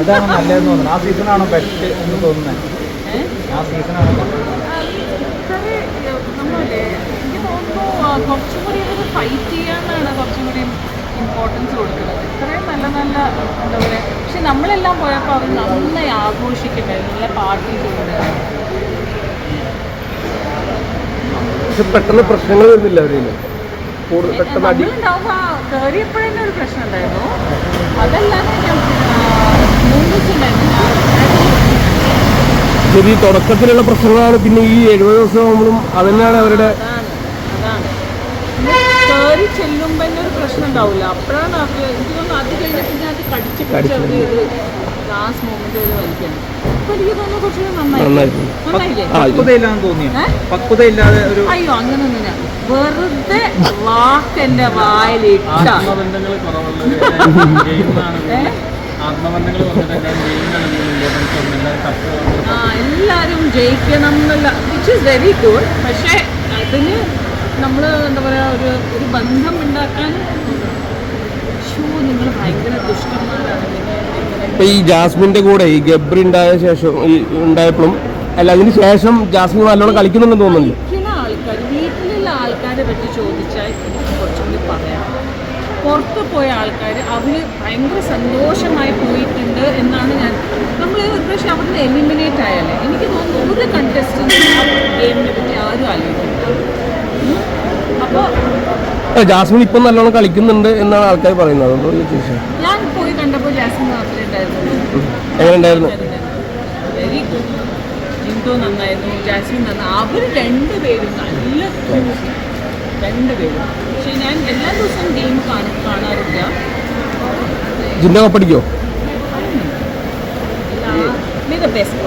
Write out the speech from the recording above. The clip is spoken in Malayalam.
അതാണ് നല്ലതെന്ന് തോന്നുന്നത് ആ സീസണാണോ ബെസ്റ്റ് എന്ന് തോന്നുന്നത് ആ സീസണാണോ കുറച്ചും കൂടി ഫൈറ്റ് ചെയ്യാനാണ് കുറച്ചും കൂടി ഇമ്പോർട്ടൻസ് കൊടുക്കുന്നത്. ഇത്രയും നല്ല നല്ല എന്താ പറയുക പക്ഷെ നമ്മളെല്ലാം പോയപ്പോൾ അവർ നന്നായി ആഘോഷിക്കുന്നുണ്ടായിരുന്നു നല്ല പാർട്ടി പക്ഷെ പെട്ടെന്ന് പ്രശ്നങ്ങൾ വരുന്നില്ല അവരിൽ പെട്ടെന്ന് അടി ഒരു പ്രശ്നം ഉണ്ടായിരുന്നു. അതല്ലാതെ ഞാൻ മൂന്ന് ദിവസം ഉണ്ടായിരുന്നു ശരി ഈ തുടക്കത്തിലുള്ള പ്രശ്നങ്ങളാണ് പിന്നെ ഈ എഴുപത് ദിവസം ആകുമ്പോഴും അതന്നെയാണ് അവരുടെ കയറി ചെല്ലുമ്പോൾ തന്നെ ഒരു പ്രശ്നം ഉണ്ടാവില്ല. അപ്പോഴാണ് അവർ എനിക്ക് തോന്നുന്നു അത് കഴിഞ്ഞ പിന്നെ അത് കടിച്ച് പിടിച്ച് അവർ ഇത് ലാസ്റ്റ് മൊമെന്റ് വരെ വലിക്കണം. അപ്പൊ എനിക്ക് തോന്നുന്നു കുറച്ചുകൂടി നന്നായി. നന്നായിരുന്നു. നന്നായില്ലേ? ആ, പക്വതയില്ലാന്ന് തോന്നിയോ? ഏ? പക്വതയില്ലാതെ ഒരു അയ്യോ അങ്ങനൊന്നുമില്ല വെറുതെ വാക്ക് എന്റെ വായിലിട്ട. ആത്മബന്ധങ്ങൾ ജയിക്കണം എന്നുള്ള വിച്ച് ഇസ് വെരി ഗുഡ് പക്ഷേ അതിന് നമ്മൾ എന്താ പറയുക ഒരു ഒരു ബന്ധം ഉണ്ടാക്കാൻ ഷൂ നിങ്ങൾ ഭയങ്കര ദുഷ്ടന്മാരാണ്. ഇപ്പൊ ഈ ജാസ്മിന്റെ കൂടെ ഈ ഗബ്രി ഉണ്ടായ ശേഷം ഈ ഉണ്ടായപ്പോഴും അല്ല അതിന് ശേഷം ജാസ്മിൻ നല്ലോണം കളിക്കുന്നുണ്ടെന്ന് തോന്നുന്നുണ്ട്. കളിക്കുന്ന ആൾക്കാർ വീട്ടിലുള്ള ആൾക്കാരെ പറ്റി പറയാം പുറത്ത് പോയ ആൾക്കാർ അവർ ഭയങ്കര സന്തോഷമായി പോയിട്ടുണ്ട് എന്നാണ് ഞാൻ നമ്മൾ പക്ഷേ അവിടുന്ന് എലിമിനേറ്റ് ആയാലേ എനിക്ക് തോന്നുന്നു ഒരു കണ്ടസ്റ്റൻസ് ഗെയിമിനെ പറ്റി ആരും ആലോചിക്കില്ല. അപ്പോൾ ജാസ്മിൻ ഇപ്പം നല്ലോണം കളിക്കുന്നുണ്ട് എന്നാണ് ആൾക്കാർ പറയുന്നത്. ഞാൻ പോയി കണ്ടപ്പോൾ ജാസ്മിൻ മാത്രമേ ഉണ്ടായിരുന്നുള്ളൂ. എങ്ങനെ ഉണ്ടായിരുന്നു? വെരി ഗുഡ് ജിൻഡോ നന്നായിരുന്നു. ജാസ്മിൻ നന്നായി അവർ രണ്ടുപേരും നല്ല. രണ്ടുപേരും. പക്ഷേ ഞാൻ എല്ലാ ദിവസവും ഗെയിം കാണാറില്ല. ജിന്ന കപ്പടിക്കോ ബെസ്റ്റ്